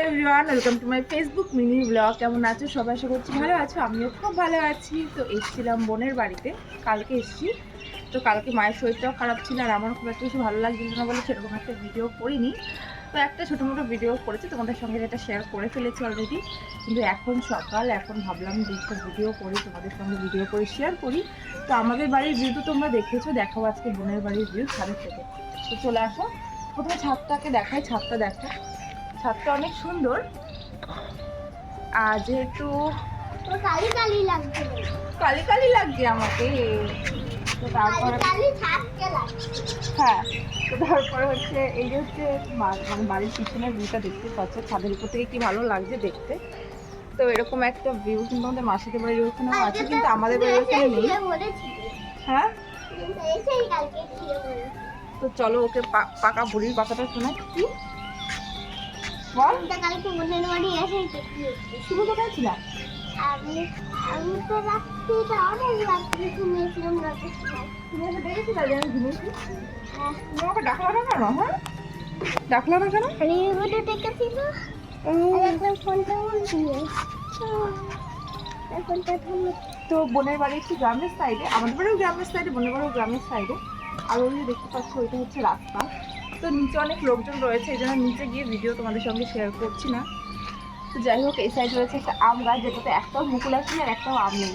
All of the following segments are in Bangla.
Hello everyone welcome to my Facebook mini blog কেমন আছো? সবাই আশা করছি ভালো আছো, আমিও খুব ভালো আছি। তো এসেছিলাম বোনের বাড়িতে, কালকে এসেছি। তো কালকে মায়ের শরীরটাও খারাপ ছিল আর আমার খুব একটা বেশি ভালো লাগছিল না বলে সেরকম একটা ভিডিও করিনি। তো একটা ছোটো মোটো ভিডিও করেছি, তোমাদের সঙ্গে যেটা শেয়ার করে ফেলেছি অলরেডি কিন্তু এখন সকাল, এখন ভাবলাম যে একটা ভিডিও করি, তোমাদের সঙ্গে ভিডিও করে শেয়ার করি। তো আমাদের বাড়ির ভিউ তো তোমরা দেখেছ দেখাবো আজকে বোনের বাড়ির ভিউ ছাদের থেকে। তো চলে আসো। প্রথমে ছাদটাকে দেখাই, ছাদটা দেখো। ছাদটা অনেক সুন্দর। আর যেহেতু কালি কালি লাগছে। কালি কালি লাগছে আমাকে। হ্যাঁ তো তারপরে হচ্ছে এই যে হচ্ছে মা- মানে বাড়ির পিছনের ভিউটা দেখতে পাচ্ছ ছাদের উপর থেকে কি ভালো লাগছে দেখতে। তো এরকম একটা ভিউ কিন্তু আমাদের মাসিদের বাড়ির ওখানেও আছে কিন্তু আমাদের বাড়ির ওখানে নেই। হ্যাঁ? তো চলো ওকে পাকা বুড়ির কথাটা শোনাই কি বল। কালকে বোনের বাড়ি কোথায় আমি আমি তো রাত্রিটা অনেক রাত্রি ঘুমিয়েছিলাম রাতের সময় তুমি আমাকে দেখেছিলে যে আমি ঘুমিয়েছি? হ্যাঁ। তুমি আমাকে ডাকলা না কেন হ্যাঁ? ডাকলা না কেন? আমি ভিডিও দেখেছিল আর একবার ফোনটা উল্টিয়ে ফোনটা ধরলো তো বোনের বাড়ি একটু গ্রামের সাইডে আমাদের বাড়িও গ্রামের সাইডে বোনের বাড়িও গ্রামের সাইডে আর ওই দেখতে পাচ্ছ ওইটা হচ্ছে রাস্তা। তো নিচে অনেক লোকজন রয়েছে, এই জন্য নিচে গিয়ে ভিডিও তোমাদের সঙ্গে শেয়ার করছি না। তো যাই হোক, এই সাইড রয়েছে একটা আম গাছ, যেটাতে একটাও মুকুল আছে আর একটাও আম নেই।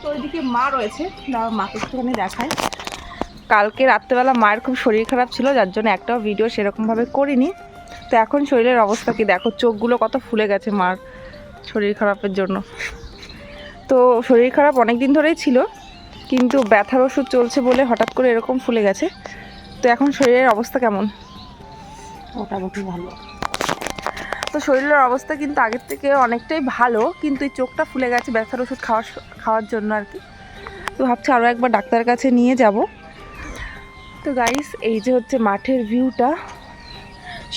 তো ওইদিকে মা রয়েছে না মাকে একটুখানি দেখায় কালকে রাত্রেবেলা মায়ের খুব শরীর খারাপ ছিল, যার জন্য একটাও ভিডিও সেরকমভাবে করিনি। তো এখন শরীরের অবস্থা কি? দেখো, চোখগুলো কত ফুলে গেছে মার শরীর খারাপের জন্য। তো শরীর খারাপ অনেক দিন ধরেই ছিল কিন্তু ব্যথার ওষুধ চলছে বলে হঠাৎ করে এরকম ফুলে গেছে। তো এখন শরীরের অবস্থা কেমন? মোটামুটি ভালো। তো শরীরের অবস্থা কিন্তু আগের থেকে অনেকটাই ভালো কিন্তু এই চোখটা ফুলে গেছে ব্যথার ওষুধ খাওয়ার খাওয়ার জন্য আর কি। তো ভাবছি আরও একবার ডাক্তারের কাছে নিয়ে যাব। তো গাইস এই যে হচ্ছে মাঠের ভিউটা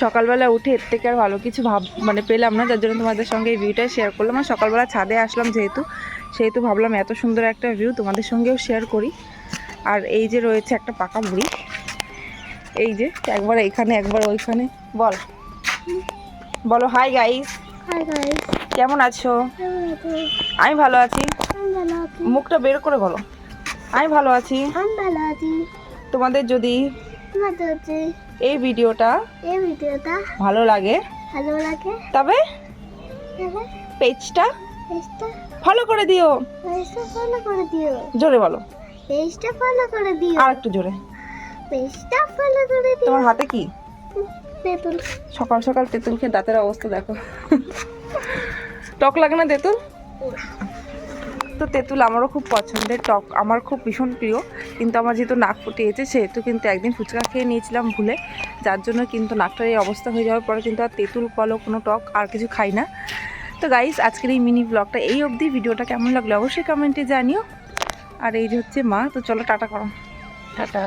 সকালবেলা উঠে এর থেকে আর ভালো কিছু ভাব মানে পেলাম না যার জন্য তোমাদের সঙ্গে এই ভিউটাই শেয়ার করলাম। আর সকালবেলা ছাদে আসলাম যেহেতু সেহেতু ভাবলাম এত সুন্দর একটা ভিউ তোমাদের সঙ্গেও শেয়ার করি। আর এই যে রয়েছে একটা পাকা বুড়ি। এই যে একবার এখানে একবার ওইখানে। বল। বলো হাই গাইস কেমন আছো? আমি ভালো আছি। মুখটা বের করে বলো। আমি ভালো আছি। তোমাদের যদি এই ভিডিওটা এই ভিডিওটা ভালো লাগে ভালো লাগে তবে পেজটা ফলো করে দিও। ফলো করে দিও। জোরে বলো। পেজটা ফলো করে দিও। আর একটু জোরে। পেজটা ফলো করে দিও। তোমার হাতে কি? তেঁতুল। সকাল সকাল তেঁতুল খেয়ে দাঁতের অবস্থা দেখো। টক লাগে না তেঁতুল? তো তেঁতুল আমারও খুব পছন্দের টক। আমার খুব ভীষণ প্রিয়। কিন্তু আমার যেহেতু নাক ফুটিয়েছে সেহেতু কিন্তু একদিন ফুচকা খেয়ে নিয়েছিলাম ভুলে। যার জন্য কিন্তু নাকটার এই অবস্থা হয়ে যাওয়ার পরে কিন্তু আর তেঁতুল বলো কোনো টক আর কিছু খাই না। তো গাইস আজকের এই মিনি ব্লগটা এই অবধি। ভিডিওটা কেমন লাগল অবশ্যই কমেন্টে জানিও। আর এই হচ্ছে মা, তো চলো টাটা করো। টাটা।